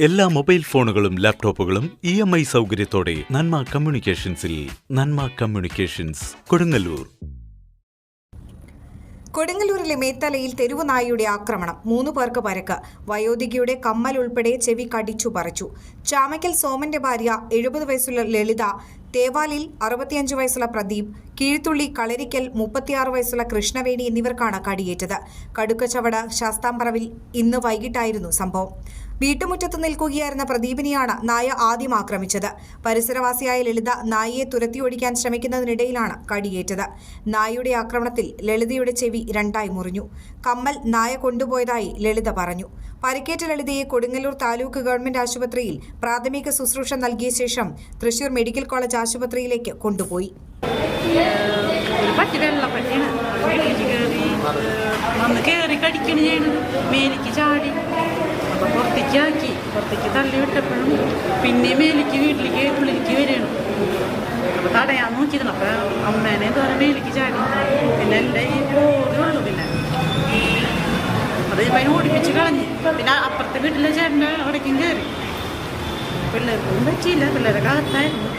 എല്ലാ മൊബൈൽ ഫോണുകളും ലാപ്ടോപ്പുകളും ഇ എം ഐ സൗകര്യത്തോടെ നന്മ കമ്മ്യൂണിക്കേഷൻസിൽ നന്മ കമ്മ്യൂണിക്കേഷൻസ് കൊടുങ്ങല്ലൂർ. കൊടുങ്ങല്ലൂരിലെ മേത്തലയിൽ തെരുവുനായയുടെ ആക്രമണം. മൂന്ന് പേർക്ക് പരക്ക്. വയോധികയുടെ കമ്മൽ ഉൾപ്പെടെ ചെവി കടിച്ചു പറിച്ചു. ചാമയ്ക്കൽ സോമന്റെ ഭാര്യ എഴുപത് വയസ്സുള്ള ലളിത തേവാലിൽ അറുപത്തിയഞ്ച് വയസ്സുള്ള പ്രദീപ് കീഴ്ത്തുള്ളി കളരിക്കൽ മുപ്പത്തിയാറ് വയസ്സുള്ള കൃഷ്ണവേണി എന്നിവർക്കാണ് കടിയേറ്റത്. കടുക്കച്ചവട ശാസ്താംപറവിൽ ഇന്ന് വൈകിട്ടായിരുന്നു സംഭവം. വീട്ടുമുറ്റത്ത് നിൽക്കുകയായിരുന്ന പ്രദീപിനെയാണ് നായ ആദ്യം ആക്രമിച്ചത്. പരിസരവാസിയായ ലളിത നായയെ തുരത്തി ഓടിക്കാൻ ശ്രമിക്കുന്നതിനിടയിലാണ് കടിയേറ്റത്. നായയുടെ ആക്രമണത്തിൽ ലളിതയുടെ ചെവി രണ്ടായി മുറിഞ്ഞു. കമ്മൽ നായ കൊണ്ടുപോയതായി ലളിത പറഞ്ഞു. പരിക്കേറ്റ ലളിതയെ കൊടുങ്ങല്ലൂർ താലൂക്ക് ഗവൺമെന്റ് ആശുപത്രിയിൽ പ്രാഥമിക ശുശ്രൂഷ നൽകിയ ശേഷം തൃശൂർ മെഡിക്കൽ കോളേജ് ആശുപത്രിയിലേക്ക് കൊണ്ടുപോയി. വന്ന് കയറി കടിക്കണ ചെയ്യണത്. മേലിക്ക് ചാടി. അപ്പം പുറത്തേക്ക് ആക്കി. പുറത്തേക്ക് തള്ളി വിട്ടപ്പോഴും പിന്നെ മേലിക്ക് വീട്ടിലേക്ക് ഉള്ളിലേക്ക് വരികയാണ്. അപ്പം തടയാൻ നോക്കിയിരുന്നു. അപ്പം അമ്മേനെ ഇതുവരെ മേലിക്ക് ചാടി. പിന്നെ എന്റെ ഈ പോകുള്ളൂ പിന്നെ. അത് ഇപ്പം ഓടിപ്പിച്ച് കളഞ്ഞ്. പിന്നെ അപ്പുറത്തെ വീട്ടിലെ ചേട്ടന്റെ അവിടേക്കും കയറി പിള്ളേർക്കൊന്നും പറ്റിയില്ല. പിള്ളേരെ കാത്തായിരുന്നു.